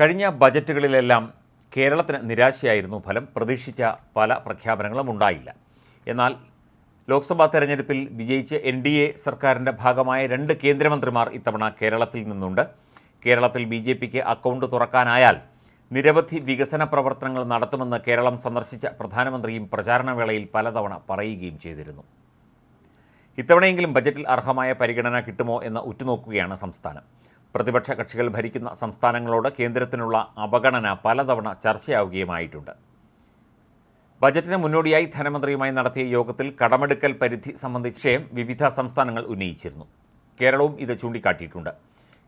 കഴിഞ്ഞ ബജറ്റുകളിലെല്ലാം കേരളത്തിന് നിരാശയായിരുന്നു ഫലം. പ്രതീക്ഷിച്ച പല പ്രഖ്യാപനങ്ങളും ഉണ്ടായില്ല. എന്നാൽ ലോക്സഭാ തെരഞ്ഞെടുപ്പിൽ വിജയിച്ച എൻ ഡി എ സർക്കാരിന്റെ ഭാഗമായ രണ്ട് കേന്ദ്രമന്ത്രിമാർ ഇത്തവണ കേരളത്തിൽ നിന്നുണ്ട്. കേരളത്തിൽ ബി ജെ പിക്ക് അക്കൗണ്ട് തുറക്കാനായാൽ നിരവധി വികസന പ്രവർത്തനങ്ങൾ നടത്തുമെന്ന് കേരളം സന്ദർശിച്ച പ്രധാനമന്ത്രിയും പ്രചാരണവേളയിൽ പലതവണ പറയുകയും ചെയ്തിരുന്നു. ഇത്തവണയെങ്കിലും ബജറ്റിൽ അർഹമായ പരിഗണന കിട്ടുമോ എന്ന് ഉറ്റുനോക്കുകയാണ് സംസ്ഥാനം. പ്രതിപക്ഷ കക്ഷികൾ ഭരിക്കുന്ന സംസ്ഥാനങ്ങളോട് കേന്ദ്രത്തിനുള്ള അവഗണന പലതവണ ചർച്ചയാവുകയുമായിട്ടുണ്ട്. ബജറ്റിന് മുന്നോടിയായി ധനമന്ത്രിയുമായി നടത്തിയ യോഗത്തിൽ കടമെടുക്കൽ പരിധി സംബന്ധിച്ച വിഷയം വിവിധ സംസ്ഥാനങ്ങൾ ഉന്നയിച്ചിരുന്നു. കേരളവും ഇത് ചൂണ്ടിക്കാട്ടിയിട്ടുണ്ട്.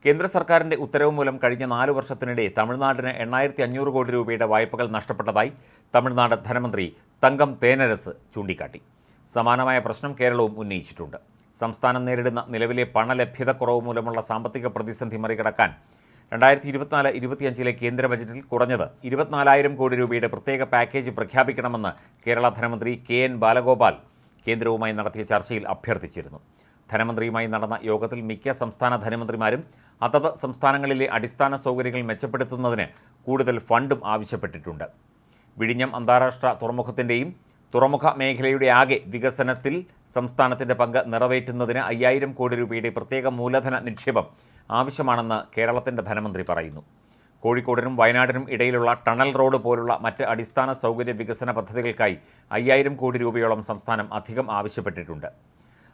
കേന്ദ്ര സർക്കാരിന്റെ ഉത്തരവ് മൂലം കഴിഞ്ഞ നാല് വർഷത്തിനിടെ തമിഴ്നാടിന് എണ്ണായിരത്തി അഞ്ഞൂറ് കോടി രൂപയുടെ വായ്പകൾ നഷ്ടപ്പെട്ടതായി തമിഴ്നാട് ധനമന്ത്രി തങ്കം തേനരസ് ചൂണ്ടിക്കാട്ടി. സമാനമായ പ്രശ്നം കേരളവും ഉന്നയിച്ചിട്ടുണ്ട്. സംസ്ഥാനം നേരിടുന്ന നിലവിലെ പണലഭ്യതക്കുറവ് മൂലമുള്ള സാമ്പത്തിക പ്രതിസന്ധി മറികടക്കാൻ രണ്ടായിരത്തി ഇരുപത്തിനാല് ഇരുപത്തിയഞ്ചിലെ കേന്ദ്ര ബജറ്റിൽ കുറഞ്ഞത് ഇരുപത്തിനാലായിരം കോടി രൂപയുടെ പ്രത്യേക പാക്കേജ് പ്രഖ്യാപിക്കണമെന്ന് കേരള ധനമന്ത്രി കെ എൻ ബാലഗോപാൽ കേന്ദ്രവുമായി നടത്തിയ ചർച്ചയിൽ അഭ്യർത്ഥിച്ചിരുന്നു. ധനമന്ത്രിയുമായി നടന്ന യോഗത്തിൽ മിക്ക സംസ്ഥാന ധനമന്ത്രിമാരും അതത് സംസ്ഥാനങ്ങളിലെ അടിസ്ഥാന സൗകര്യങ്ങൾ മെച്ചപ്പെടുത്തുന്നതിന് കൂടുതൽ ഫണ്ടും ആവശ്യപ്പെട്ടിട്ടുണ്ട്. വിഴിഞ്ഞം അന്താരാഷ്ട്ര തുറമുഖത്തിന്റെയും തുറമുഖ മേഖലയുടെ ആകെ വികസനത്തിൽ സംസ്ഥാനത്തിന്റെ പങ്ക് നിറവേറ്റുന്നതിന് അയ്യായിരം കോടി രൂപയുടെ പ്രത്യേക മൂലധന നിക്ഷേപം ആവശ്യമാണെന്ന് കേരളത്തിന്റെ ധനമന്ത്രി പറയുന്നു. കോഴിക്കോടിനും വയനാടിനും ഇടയിലുള്ള ടണൽ റോഡ് പോലുള്ള മറ്റ് അടിസ്ഥാന സൗകര്യ വികസന പദ്ധതികൾക്കായി അയ്യായിരം കോടി രൂപയോളം സംസ്ഥാനം അധികം ആവശ്യപ്പെട്ടിട്ടുണ്ട്.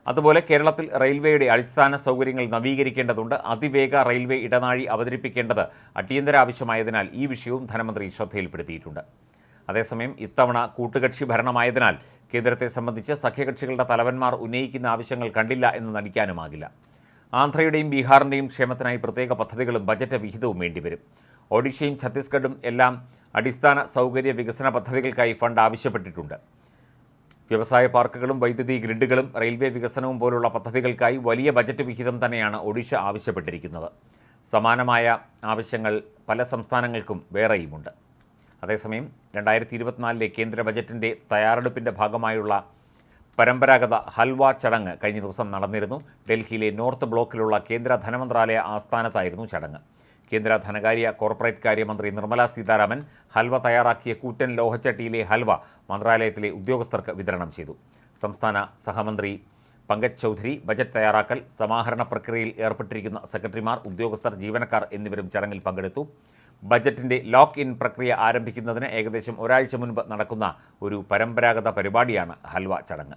അതുപോലെ കേരളത്തിൽ റെയിൽവേയുടെ അടിസ്ഥാന സൗകര്യങ്ങൾ നവീകരിക്കേണ്ടതുണ്ട്. അതിവേഗ റെയിൽവേ ഇടനാഴി അവതരിപ്പിക്കേണ്ടത് അടിയന്തര ആവശ്യമായതിനാൽ ഈ വിഷയവും ധനമന്ത്രി ശ്രദ്ധയിൽപ്പെടുത്തിയിട്ടുണ്ട്. അതേസമയം ഇത്തവണ കൂട്ടുകക്ഷി ഭരണമായതിനാൽ കേന്ദ്രത്തെ സംബന്ധിച്ച് സഖ്യകക്ഷികളുടെ തലവന്മാർ ഉന്നയിക്കുന്ന ആവശ്യങ്ങൾ കണ്ടില്ല എന്ന് നടിക്കാനുമാകില്ല. ആന്ധ്രയുടെയും ബീഹാറിന്റെയും ക്ഷേമത്തിനായി പ്രത്യേക പദ്ധതികളും ബജറ്റ് വിഹിതവും വേണ്ടിവരും. ഒഡീഷയും ഛത്തീസ്ഗഡും എല്ലാം അടിസ്ഥാന സൗകര്യ വികസന പദ്ധതികൾക്കായി ഫണ്ട് ആവശ്യപ്പെട്ടിട്ടുണ്ട്. വ്യവസായ പാർക്കുകളും വൈദ്യുതി ഗ്രിഡുകളും റെയിൽവേ വികസനവും പോലുള്ള പദ്ധതികൾക്കായി വലിയ ബജറ്റ് വിഹിതം തന്നെയാണ് ഒഡീഷ ആവശ്യപ്പെട്ടിരിക്കുന്നത്. സമാനമായ ആവശ്യങ്ങൾ പല സംസ്ഥാനങ്ങൾക്കും വേറെയുമുണ്ട്. അതേസമയം രണ്ടായിരത്തി ഇരുപത്തിനാലിലെ കേന്ദ്ര ബജറ്റിന്റെ തയ്യാറെടുപ്പിന്റെ ഭാഗമായുള്ള പരമ്പരാഗത ഹൽവ ചടങ്ങ് കഴിഞ്ഞ ദിവസം നടന്നിരുന്നു. ഡൽഹിയിലെ നോർത്ത് ബ്ലോക്കിലുള്ള കേന്ദ്ര ധനമന്ത്രാലയ ആസ്ഥാനത്തായിരുന്നു ചടങ്ങ്. കേന്ദ്ര ധനകാര്യ കോർപ്പറേറ്റ് കാര്യമന്ത്രി നിർമ്മല സീതാരാമൻ ഹൽവ തയ്യാറാക്കിയ കൂറ്റൻ ലോഹച്ചട്ടിയിലെ ഹൽവ മന്ത്രാലയത്തിലെ ഉദ്യോഗസ്ഥർക്ക് വിതരണം ചെയ്തു. സംസ്ഥാന സഹമന്ത്രി പങ്കജ് ചൗധരി ബജറ്റ് തയ്യാറാക്കൽ സമാഹരണ പ്രക്രിയയിൽ ഏർപ്പെട്ടിരിക്കുന്ന സെക്രട്ടറിമാർ ഉദ്യോഗസ്ഥർ ജീവനക്കാർ എന്നിവരും ചടങ്ങിൽ പങ്കെടുത്തു. ബജറ്റിന്റെ ലോക്ക് ഇൻ പ്രക്രിയ ആരംഭിക്കുന്നതിന് ഏകദേശം ഒരാഴ്ച മുൻപ് നടക്കുന്ന ഒരു പരമ്പരാഗത പരിപാടിയാണ് ഹൽവ ചടങ്ങ്.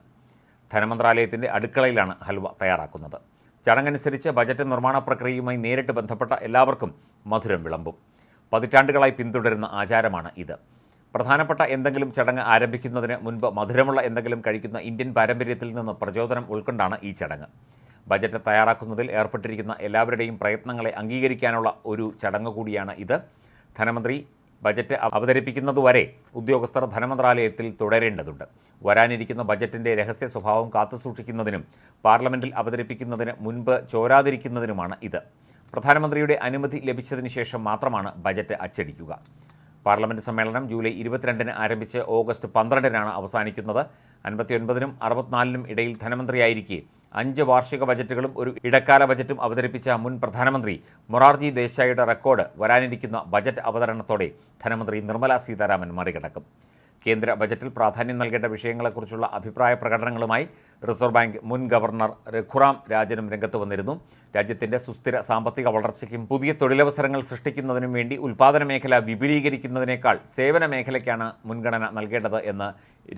ധനമന്ത്രാലയത്തിന്റെ അടുക്കളയിലാണ് ഹൽവ തയ്യാറാക്കുന്നത്. ചടങ്ങനുസരിച്ച് ബജറ്റ് നിർമ്മാണ പ്രക്രിയയുമായി നേരിട്ട് ബന്ധപ്പെട്ട എല്ലാവർക്കും മധുരം വിളമ്പും. പതിറ്റാണ്ടുകളായി പിന്തുടരുന്ന ആചാരമാണ് ഇത്. പ്രധാനപ്പെട്ട എന്തെങ്കിലും ചടങ്ങ് ആരംഭിക്കുന്നതിന് മുൻപ് മധുരമുള്ള എന്തെങ്കിലും കഴിക്കുന്ന ഇന്ത്യൻ പാരമ്പര്യത്തിൽ നിന്ന് പ്രചോദനം ഉൾക്കൊണ്ടാണ് ഈ ചടങ്ങ്. ബജറ്റ് തയ്യാറാക്കുന്നതിൽ ഏർപ്പെട്ടിരിക്കുന്ന എല്ലാവരുടെയും പ്രയത്നങ്ങളെ അംഗീകരിക്കാനുള്ള ഒരു ചടങ്ങ് കൂടിയാണ് ഇത്. ധനമന്ത്രി ബജറ്റ് അവതരിപ്പിക്കുന്നതുവരെ ഉദ്യോഗസ്ഥർ ധനമന്ത്രാലയത്തിൽ തുടരേണ്ടതുണ്ട്. വരാനിരിക്കുന്ന ബജറ്റിന്റെ രഹസ്യ സ്വഭാവം കാത്തുസൂക്ഷിക്കുന്നതിനും പാർലമെന്റിൽ അവതരിപ്പിക്കുന്നതിന് മുൻപ് ചോരാതിരിക്കുന്നതിനുമാണ് ഇത്. പ്രധാനമന്ത്രിയുടെ അനുമതി ലഭിച്ചതിന് ശേഷം മാത്രമാണ് ബജറ്റ് അച്ചടിക്കുക. പാർലമെന്റ് സമ്മേളനം ജൂലൈ ഇരുപത്തിരണ്ടിന് ആരംഭിച്ച് ഓഗസ്റ്റ് പന്ത്രണ്ടിനാണ് അവസാനിക്കുന്നത്. അൻപത്തിയൊൻപതിനും അറുപത്തിനാലിനും ഇടയിൽ ധനമന്ത്രിയായിരിക്കെ അഞ്ച് വാർഷിക ബജറ്റുകളും ഒരു ഇടക്കാല ബജറ്റും അവതരിപ്പിച്ച മുൻ പ്രധാനമന്ത്രി മൊറാർജി ദേശായിയുടെ റെക്കോർഡ് വരാനിരിക്കുന്ന ബജറ്റ് അവതരണത്തോടെ ധനമന്ത്രി നിർമ്മല സീതാരാമൻ മറികടക്കും. കേന്ദ്ര ബജറ്റിൽ പ്രാധാന്യം നൽകേണ്ട വിഷയങ്ങളെക്കുറിച്ചുള്ള അഭിപ്രായ പ്രകടനങ്ങളുമായി റിസർവ് ബാങ്ക് മുൻ ഗവർണർ രഘുറാം രാജനും രംഗത്ത് വന്നിരുന്നു. രാജ്യത്തിന്റെ സുസ്ഥിര സാമ്പത്തിക വളർച്ചയ്ക്കും പുതിയ തൊഴിലവസരങ്ങൾ സൃഷ്ടിക്കുന്നതിനും വേണ്ടി ഉൽപ്പാദന മേഖല വിപുലീകരിക്കുന്നതിനേക്കാൾ സേവന മേഖലയ്ക്കാണ് മുൻഗണന നൽകേണ്ടത് എന്ന്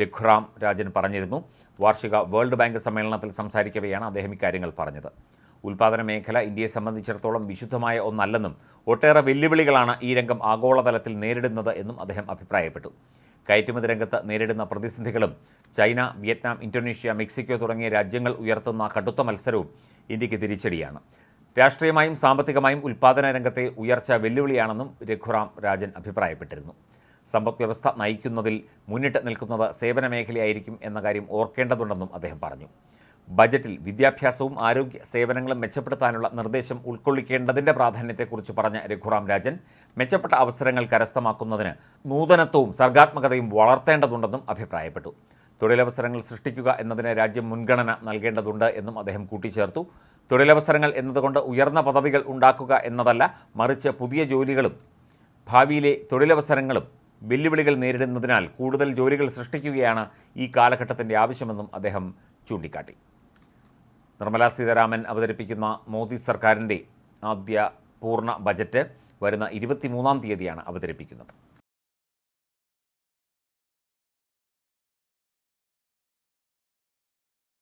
രഘുറാം രാജൻ പറഞ്ഞിരുന്നു. വാർഷിക വേൾഡ് ബാങ്ക് സമ്മേളനത്തിൽ സംസാരിക്കവെയാണ് അദ്ദേഹം ഇക്കാര്യങ്ങൾ പറഞ്ഞത്. ഉൽപാദന മേഖല ഇന്ത്യയെ സംബന്ധിച്ചിടത്തോളം വിശുദ്ധമായ ഒന്നല്ലെന്നും ഒട്ടേറെ വെല്ലുവിളികളാണ് ഈ രംഗം ആഗോളതലത്തിൽ നേരിടുന്നത് എന്നും അദ്ദേഹം അഭിപ്രായപ്പെട്ടു. കയറ്റുമതി രംഗത്ത് നേരിടുന്ന പ്രതിസന്ധികളും ചൈന വിയറ്റ്നാം ഇന്തോനേഷ്യ മെക്സിക്കോ തുടങ്ങിയ രാജ്യങ്ങൾ ഉയർത്തുന്ന കടുത്ത മത്സരവും ഇന്ത്യയ്ക്ക് തിരിച്ചടിയാണ്. രാഷ്ട്രീയമായും സാമ്പത്തികമായും ഉൽപ്പാദന രംഗത്തെ ഉയർച്ച വെല്ലുവിളിയാണെന്നും രഘുറാം രാജൻ അഭിപ്രായപ്പെട്ടിരുന്നു. സമ്പദ് വ്യവസ്ഥ നയിക്കുന്നതിൽ മുന്നിട്ട് നിൽക്കുന്നത് സേവന മേഖലയായിരിക്കും എന്ന കാര്യം ഓർക്കേണ്ടതുണ്ടെന്നും അദ്ദേഹം പറഞ്ഞു. ബജറ്റിൽ വിദ്യാഭ്യാസവും ആരോഗ്യ സേവനങ്ങളും മെച്ചപ്പെടുത്താനുള്ള നിർദ്ദേശം ഉൾക്കൊള്ളിക്കേണ്ടതിന്റെ പ്രാധാന്യത്തെക്കുറിച്ച് പറഞ്ഞ രഘുറാം രാജൻ മെച്ചപ്പെട്ട അവസരങ്ങൾ കരസ്ഥമാക്കുന്നതിന് നൂതനത്വവും സർഗാത്മകതയും വളർത്തേണ്ടതുണ്ടെന്നും അഭിപ്രായപ്പെട്ടു. തൊഴിലവസരങ്ങൾ സൃഷ്ടിക്കുക എന്നതിന് രാജ്യം മുൻഗണന നൽകേണ്ടതുണ്ട് എന്നും അദ്ദേഹം കൂട്ടിച്ചേർത്തു. തൊഴിലവസരങ്ങൾ എന്നതുകൊണ്ട് ഉയർന്ന പദവികൾ ഉണ്ടാക്കുക എന്നതല്ല മറിച്ച് പുതിയ ജോലികളും ഭാവിയിലെ തൊഴിലവസരങ്ങളും വെല്ലുവിളികൾ നേരിടുന്നതിനാൽ കൂടുതൽ ജോലികൾ സൃഷ്ടിക്കുകയാണ് ഈ കാലഘട്ടത്തിന്റെ ആവശ്യമെന്നും അദ്ദേഹം ചൂണ്ടിക്കാട്ടി. നിർമ്മലാ സീതാരാമൻ അവതരിപ്പിക്കുന്ന മോദി സർക്കാരിന്റെ ആദ്യ പൂർണ ബജറ്റ് വരുന്ന ഇരുപത്തിമൂന്നാം തീയതിയാണ് അവതരിപ്പിക്കുന്നത്.